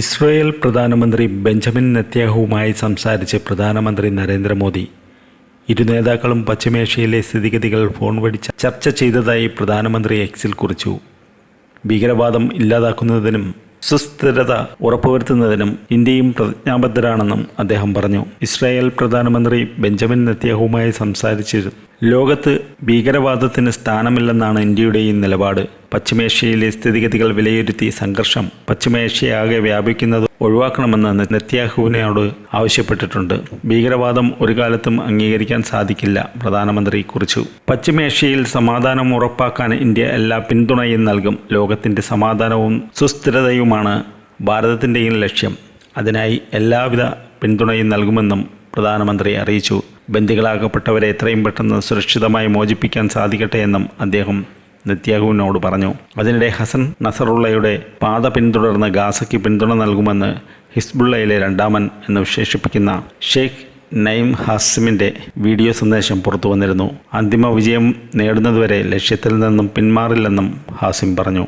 Israel പ്രധാനമന്ത്രി Benjamin നെത്യാഹുവുമായി സംസാരിച്ച് പ്രധാനമന്ത്രി നരേന്ദ്രമോദി. ഇരു നേതാക്കളും പശ്ചിമേഷ്യയിലെ സ്ഥിതിഗതികൾ ഫോൺ വഴി ചർച്ച ചെയ്തതായി പ്രധാനമന്ത്രി എക്സിൽ കുറിച്ചു. ഭീകരവാദം ഇല്ലാതാക്കുന്നതിനും സുസ്ഥിരത ഉറപ്പുവരുത്തുന്നതിനും ഇന്ത്യയും പ്രതിജ്ഞാബദ്ധരാണെന്നും അദ്ദേഹം പറഞ്ഞു. ഇസ്രായേൽ പ്രധാനമന്ത്രി ബെഞ്ചമിൻ നെത്യാഹുവുമായി സംസാരിച്ചിരുന്നു ലോകത്ത് ഭീകരവാദത്തിന് സ്ഥാനമില്ലെന്നാണ് ഇന്ത്യയുടെയും നിലപാട്. പശ്ചിമേഷ്യയിലെ സ്ഥിതിഗതികൾ വിലയിരുത്തി സംഘർഷം പശ്ചിമേഷ്യയാകെ വ്യാപിക്കുന്നത് ഒഴിവാക്കണമെന്ന് നെത്യാഹുവിനോട് ആവശ്യപ്പെട്ടിട്ടുണ്ട്. ഭീകരവാദം ഒരു കാലത്തും അംഗീകരിക്കാൻ സാധിക്കില്ല പ്രധാനമന്ത്രി കുറിച്ചു. പശ്ചിമേഷ്യയിൽ സമാധാനം ഉറപ്പാക്കാൻ ഇന്ത്യ എല്ലാ പിന്തുണയും നൽകും. ലോകത്തിന്റെ സമാധാനവും സുസ്ഥിരതയുമാണ് ഭാരതത്തിന്റെയും ലക്ഷ്യം. അതിനായി എല്ലാവിധ പിന്തുണയും നൽകുമെന്നും പ്രധാനമന്ത്രി അറിയിച്ചു. ബന്ദികളാകപ്പെട്ടവരെ എത്രയും പെട്ടെന്ന് സുരക്ഷിതമായി മോചിപ്പിക്കാൻ സാധിക്കട്ടെ എന്നും അദ്ദേഹം നെത്യാഹുവിനോട് പറഞ്ഞു. അതിനിടെ ഹസൻ നസറുള്ളയുടെ പാത പിന്തുടർന്ന് ഗാസയ്ക്ക് പിന്തുണ നൽകുമെന്ന് ഹിസ്ബുള്ളയിലെ രണ്ടാമൻ എന്ന് വിശേഷിപ്പിക്കുന്ന ഷെയ്ഖ് നൈം ഹാസിമിന്റെ വീഡിയോ സന്ദേശം പുറത്തു വന്നിരുന്നു. അന്തിമ വിജയം നേടുന്നതുവരെ ലക്ഷ്യത്തിൽ നിന്നും പിന്മാറില്ലെന്നും ഹാസിം പറഞ്ഞു.